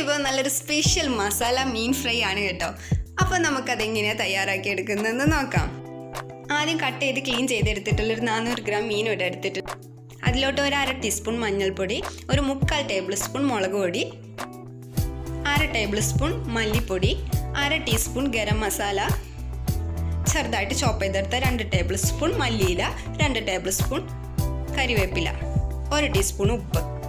വിഭവം നല്ലൊരു സ്പെഷ്യൽ മസാല മീൻ ഫ്രൈ ആണ് കേട്ടോ. അപ്പോൾ നമുക്കതെങ്ങനെയാണ് തയ്യാറാക്കി എടുക്കുന്നതെന്ന് നോക്കാം. ആദ്യം കട്ട് ചെയ്ത് ക്ലീൻ ചെയ്തെടുത്തിട്ടുള്ള ഒരു നാനൂറ് ഗ്രാം മീൻ ഇവിടെ എടുത്തിട്ടുണ്ട് അതിലോട്ട് ഒരു അര ടീസ്പൂൺ മഞ്ഞൾപ്പൊടി ഒരു മുക്കാൽ ടേബിൾ സ്പൂൺ മുളക് പൊടി അര ടേബിൾ സ്പൂൺ മല്ലിപ്പൊടി അര ടീസ്പൂൺ ഗരം മസാല ചെറുതായിട്ട് ചോപ്പ് ചെയ്തെടുത്ത രണ്ട് ടേബിൾ സ്പൂൺ മല്ലിയില രണ്ട് ടേബിൾ സ്പൂൺ കരിവേപ്പില ഒരു ടീസ്പൂൺ ഉപ്പ്.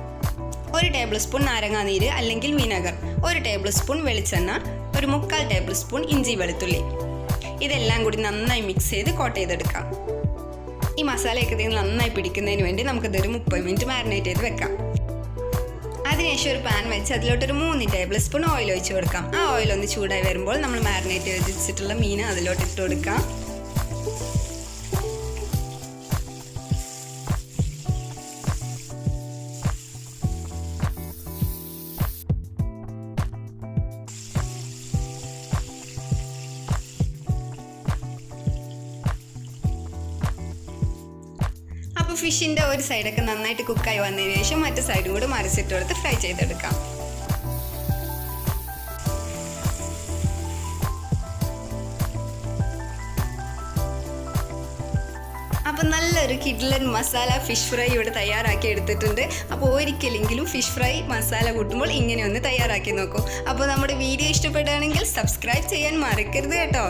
ഒരു ടേബിൾ സ്പൂൺ നാരങ്ങാനീര് അല്ലെങ്കിൽ വിനെഗർ ഒരു ടേബിൾ സ്പൂൺ വെളിച്ചെണ്ണ ഒരു മുക്കാൽ ടേബിൾ സ്പൂൺ ഇഞ്ചി വെളുത്തുള്ളി. ഇതെല്ലാം കൂടി നന്നായി മിക്സ് ചെയ്ത് കോട്ട് ചെയ്തെടുക്കാം. ഈ മസാലയൊക്കെ ഇതിൽ നന്നായി പിടിക്കുന്നതിന് വേണ്ടി നമുക്കിതൊരു മുപ്പത് മിനിറ്റ് മാരിനേറ്റ് ചെയ്ത് വെക്കാം. അതിനുശേഷം ഒരു പാൻ വെച്ച് അതിലോട്ടൊരു മൂന്ന് ടേബിൾ സ്പൂൺ ഓയിൽ ഒഴിച്ച് കൊടുക്കാം. ആ ഓയിൽ ഒന്ന് ചൂടായി വരുമ്പോൾ നമ്മൾ മാരിനേറ്റ് ചെയ്ത് വെച്ചിട്ടുള്ള മീൻ അതിലോട്ട് ഇട്ട് കൊടുക്കാം. അപ്പോൾ ഫിഷിന്റെ ഒരു സൈഡൊക്കെ നന്നായിട്ട് കുക്കായി വന്നതിന് ശേഷം മറ്റു സൈഡും കൂടി മറിച്ചിട്ട് കൊടുത്ത് ഫ്രൈ ചെയ്തെടുക്കാം. അപ്പോൾ നല്ലൊരു കിഡ്ലൻ മസാല ഫിഷ് ഫ്രൈ ഇവിടെ തയ്യാറാക്കി എടുത്തിട്ടുണ്ട്. അപ്പോൾ ഒരിക്കലെങ്കിലും ഫിഷ് ഫ്രൈ മസാല കൂട്ടുമ്പോൾ ഇങ്ങനെ ഒന്ന് തയ്യാറാക്കി നോക്കൂ. അപ്പോൾ നമ്മുടെ വീഡിയോ ഇഷ്ടപ്പെടുകയാണെങ്കിൽ സബ്സ്ക്രൈബ് ചെയ്യാൻ മറക്കരുത് കേട്ടോ.